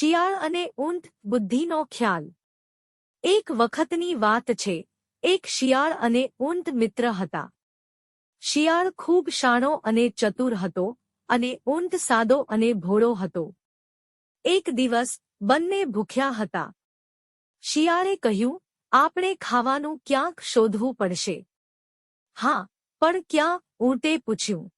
શિયાળ અને ઊંટ બુદ્ધિનો ખ્યાલ. એક વખતની વાત છે, એક શિયાળ અને ઊંટ મિત્ર હતા. શિયાળ ખૂબ શાણો અને ચતુર હતો અને ઊંટ સાદો અને ભોળો હતો. એક દિવસ, બંને ભૂખ્યા હતા. શિયાળે કહ્યું, આપણે ખાવાનું ક્યાંક શોધવું પડશે? હા, પણ ક્યાં? ઊંટે પૂછ્યું.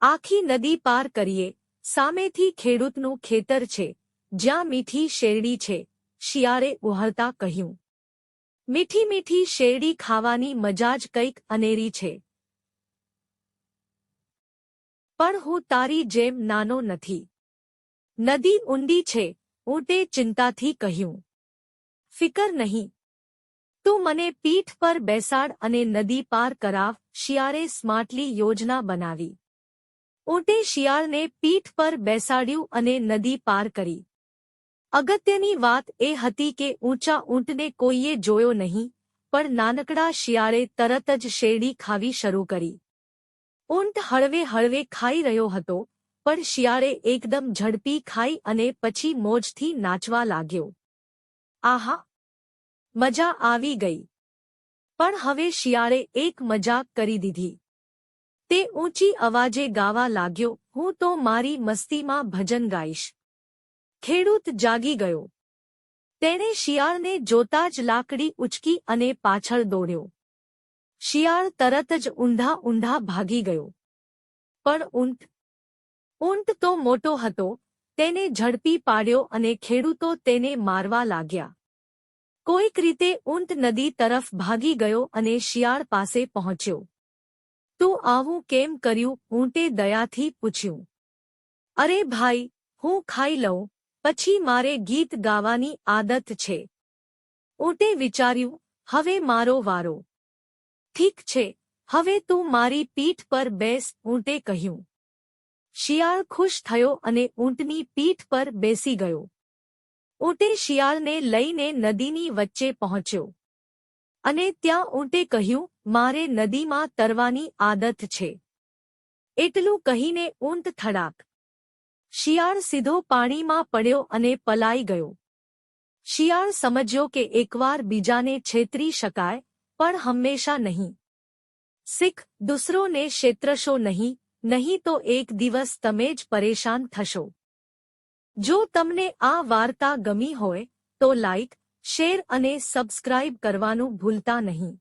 આખી નદી પાર કરીએ. સામેથી ખેડૂતનું ખેતર છે. જ્યાં મીઠી શેરડી છે, શિયાળે ઉહળતા કહ્યું. મીઠી મીઠી શેરડી ખાવાની મજા જ કંઈક અનેરી છે. પણ હું તારી જેમ નાનો નથી. નદી ઊંડી છે ઊંટે ચિંતાથી કહ્યું. ફિકર નહીં. તું મને પીઠ પર બેસાડ અને નદી પાર કરાવ, શિયાળે સ્માર્ટલી યોજના બનાવી. ઊંટે શિયાળને પીઠ પર બેસાડ્યું અને નદી પાર કરી. અગત્યની વાત એ હતી કે ઊંચા ઊંટને કોઈએ જોયો નહીં, પણ નાનકડા શિયાળે તરત જ શેરડી ખાવી શરૂ કરી. ઊંટ હળવે હળવે ખાઈ રહ્યો હતો, પણ શિયાળે એકદમ ઝડપી ખાઈ અને પછી મોજથી નાચવા લાગ્યો. આહા! મજા આવી ગઈ. પણ હવે શિયાળે એક મજાક કરી દીધી. તે ઊંચી અવાજે ગાવા લાગ્યો, હું તો મારી મસ્તીમાં ભજન ગાઈશ. ખેડૂત જાગી ગયો. તેણે શિયાળને જોતા જ લાકડી ઉચકી અને પાછળ દોડ્યો. શિયાળ તરત જ ઊંધા ઊંધા ભાગી ગયો. પણ ઊંટ ઊંટ તો મોટો હતો, તેને ઝડપી પાડ્યો અને ખેડૂતો તેને મારવા લાગ્યા. કોઈક રીતે ઊંટ નદી તરફ ભાગી ગયો અને શિયાળ પાસે પહોંચ્યો. તું આવું કેમ કર્યું? ઊંટે દયાથી પૂછ્યું. અરે ભાઈ, હું ખાઈ લઉં. પછી મારે ગીત ગાવાની આદત છે. ઓટે વિચાર્યું, હવે મારો વારો. ઠીક છે, હવે તું મારી પીઠ પર બેસ ઊંટે કહ્યું. શિયાળ ખુશ થયો અને ઊંટની પીઠ પર બેસી ગયો. ઊંટે શિયાળને લઈને નદીની વચ્ચે પહોંચ્યો. અને ત્યાં ઊંટે કહ્યું, મારે નદીમાં તરવાની આદત છે. એટલું કહીને ઊંટ થડાક શિયાળ સીધો પાણીમાં પડ્યો અને પલાઈ ગયો. શિયાળ સમજ્યો કે એકવાર બીજાને છેતરી શકાય, પણ હંમેશા નહીં. સિખ દૂસરોને ક્ષેત્રશો નહીં નહીં તો એક દિવસ તમે જ પરેશાન થશો. જો તમને આ વાર્તા ગમી હોય, તો લાઇક શેર અને સબસ્ક્રાઇબ કરવાનું ભૂલતા નહીં.